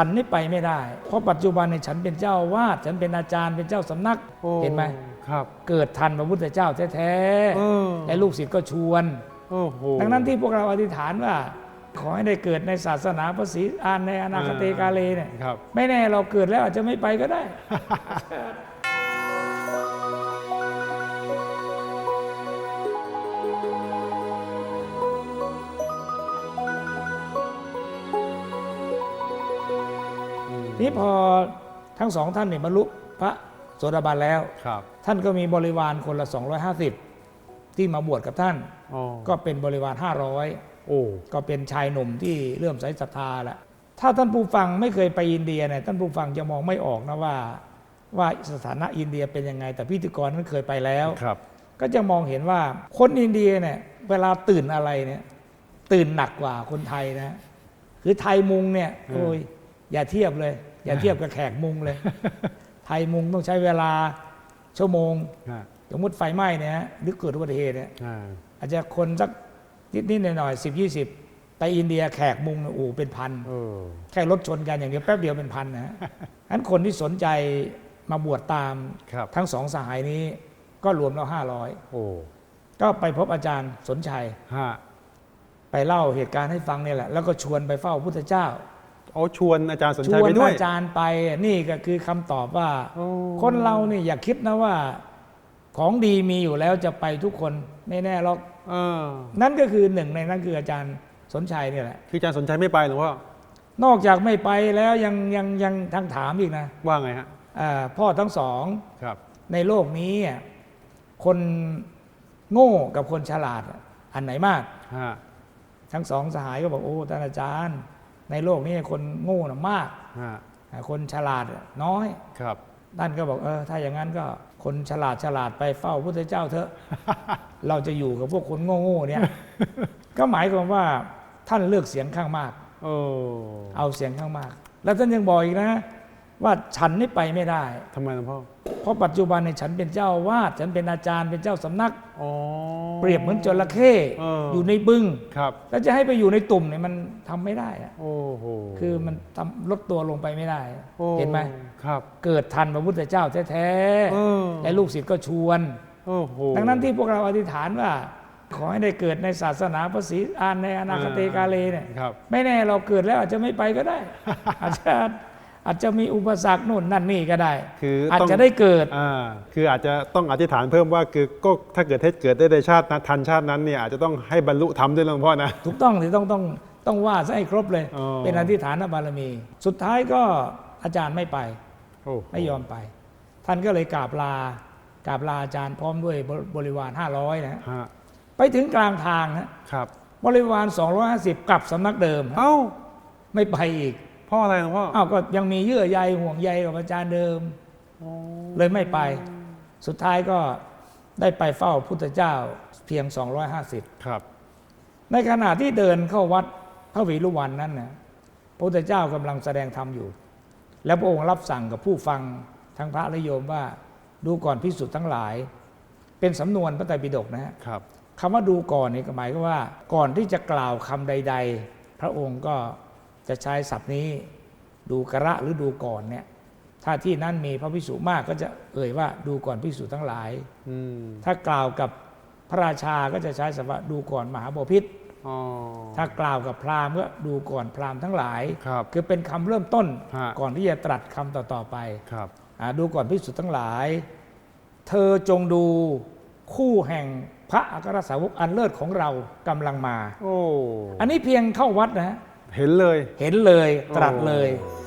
ฉันนี่ไปไม่ได้ เพราะปัจจุบันเนี่ยฉันเป็นเจ้าอาวาดฉันเป็นอาจารย์เป็นเจ้าสำนักโอ้เห็นไหมครับ เกิดทันพระพุทธเจ้าแท้เออ ๆและลูกศิษย์ก็ชวน โอ้โห ดังนั้นที่พวกเราอธิษฐานว่า ขอให้ได้เกิดในศาสนาพระศรีอานในอนาคตกาเลเนี่ยครับ ไม่แน่เราเกิดแล้วอาจจะไม่ไปก็ได้ นี่พอทั้งสองท่านเนี่ยบรรลุพระโสดาบันแล้ว ครับท่านก็มีบริวารคนละ 250 ที่มาบวชกับท่าน อ๋อก็เป็นบริวารโอ้500ก็เป็นชายหนุ่มที่เลื่อมใสศรัทธาแหละถ้าท่านผู้ฟังไม่เคยไปอินเดียเนี่ยท่านผู้ฟังจะมองไม่ออกนะว่า ว่าสถานะอินเดียเป็นยังไง แต่พิธีกรนั้นเคยไปแล้ว ครับ ก็จะมองเห็นว่าคนอินเดียเนี่ยเวลาตื่นอะไรเนี่ยตื่นหนักกว่าคนไทยนะ คือไทยมุงเนี่ยโอ้ย อย่าเทียบเลย อย่าเทียบกับแขกมุงเลย ไทยมุงต้องใช้เวลาชั่วโมงฮะสมมติไฟไหม้เนี่ยฮะหรือเกิดอุบัติเหตุเนี่ยอ่าอาจจะคนสักนิดนิดๆหน่อยหน่อยสิบยี่สิบไปอินเดียแขกมุงเนี่ยโอ้โหเป็นพันเออแค่รถชนกันอย่างเดียวแป๊บเดียวเป็นพันนะฮะฉะนั้นคนที่สนใจมาบวชตามครับทั้งสองสหายนี้ ก็รวมแล้วห้าร้อยโอ้ก็ไปพบอาจารย์สนชัยฮะไปเล่าเหตุการณ์ให้ฟังเนี่ยแหละ แล้วก็ชวนไปเฝ้าพุทธเจ้า เอาชวนอาจารย์สนชใจวนไปด้วยอาจารย์ไปนี่ก็คือคำตอบว่า โอ้ คนเราเนี่ยอย่าคิดนะว่า ของดีมีอยู่แล้วจะไปทุกคนไม่แน่หรอกเออนั่นก็คือหนึ่งในนั้นคืออาจารย์สนชัยเนี่ยแหละ คืออาจารย์สนใจไม่ไปหรือว่านอกจากไม่ไปแล้วยังยังยังทั้งถามอีกนะว่าไงฮะอ่าพ่อทั้งสองครับ ในโลกนี้อะคนโง่กับคนฉลาดอะอันไหนมากฮะทั้งสองสหายก็บอกโอ้ท่านอาจารย์ ในโลกนี้คนโง่นะมาก ฮะคนฉลาดน้อยครับ ท่านก็บอกเออถ้าอย่างนั้นก็คนฉลาดฉลาดไปเฝ้าพุทธเจ้าเถอะ เราจะอยู่กับพวกคนโง่ๆเนี่ย ก็หมายความว่าท่านเลือกเสียงข้างมาก โอ้เอาเสียงข้างมาก แล้วท่านยังบอกอีกนะ ว่าฉันนี่ไปไม่ได้ ทำไมหลวงพ่อ เพราะปัจจุบันเนี่ยฉันเป็นเจ้าอาวาดฉันเป็นอาจารย์เป็นเจ้าสำนัก อ๋อ เปรียบเหมือนจระเข้เอออ อยู่ในบึง ครับ แล้วจะให้ไปอยู่ในตุ่มเนี่ยมันทำไม่ได้อะโอ้โหคือมันทำลดตัวลงไปไม่ได้โอ้เห็นไหมครับ เกิดทันพระพุทธเจ้าแท้เออ ๆและลูกศิษย์ก็ชวน โอ้โห ดังนั้นที่พวกเราอธิษฐานว่า ขอให้ได้เกิดในศาสนาพระศรีอานในอนาคตกาเลเนี่ย ครับ ไม่แน่เราเกิดแล้วอาจจะไม่ไปก็ได้ อาจจะ อาจจะมีอุปสรรคโน่นนั่นนี่ก็ได้ คืออาจต้องจะได้เกิดอ่าคืออาจจะต้องอธิษฐานเพิ่มว่าคือก็ถ้าเกิดให้เกิดได้ในชาตินั้นทันชาตินั้นเนี่ยอาจจะต้องให้บรรลุธรรมด้วยนะหลวงพ่อนะถูกต้องที่ต้องต้องต้องว่าซะให้ครบเลยอ๋อเป็นอธิษฐานบารมี สุดท้ายก็อาจารย์ไม่ไปโอ้ไม่ยอมไป ท่านก็เลยกราบลากราบลาอาจารย์พร้อมด้วยบริวาร500นะฮะฮะไปถึงกลางทางนะครับ บริวาร250กลับสำนักเดิมฮะเอ้าไม่ไปอีก เพ่ออะไรหลวงพ่ออ้าวก็ยังมีเยื่อใยห่วงใยกับอาจารย์เดิม เลยไม่ไป สุดท้ายก็ได้ไปเฝ้าพุทธเจ้าเพียง 250 ครับ ในขณะที่เดินเข้าวัดพระวีรุวันนั้นนะพระพุทธเจ้ากำลังแสดงธรรมอยู่ แล้วพระองค์รับสั่งกับผู้ฟังทั้งพระและโยมว่าดูก่อนพิสุทธ์ทั้งหลาย เป็นสำนวนพระไตรปิฎกนะฮะครับคำว่าดูก่อนนี่ก็หมายก็ว่า ก่อนที่จะกล่าวคำใด ๆ พระองค์ก็ จะใช้ศัพท์นี้ดูกระหรือดูก่อนเนี่ย ถ้าที่นั้นมีพระพิสุมากก็จะเอ่ยว่าดูก่อนพิสุทั้งหลายอืมถ้ากล่าวกับพระราชาก็จะใช้ศัพท์ว่าดูก่อนมหาบพิษอ๋อถ้ากล่าวกับพราหมณ์ก็ดูก่อนพราหมณ์ทั้งหลายครับคือเป็นคำเริ่มต้นฮะก่อนที่จะตรัสคำต่อๆไปครับอ่าดูก่อนพิสุทั้งหลาย เธอจงดูคู่แห่งพระอัครสาวกอันเลิศของเรากำลังมา โอ้ อันนี้เพียงเข้าวัดนะฮะ เห็นเลย เห็นเลยตรัสเลยโอ้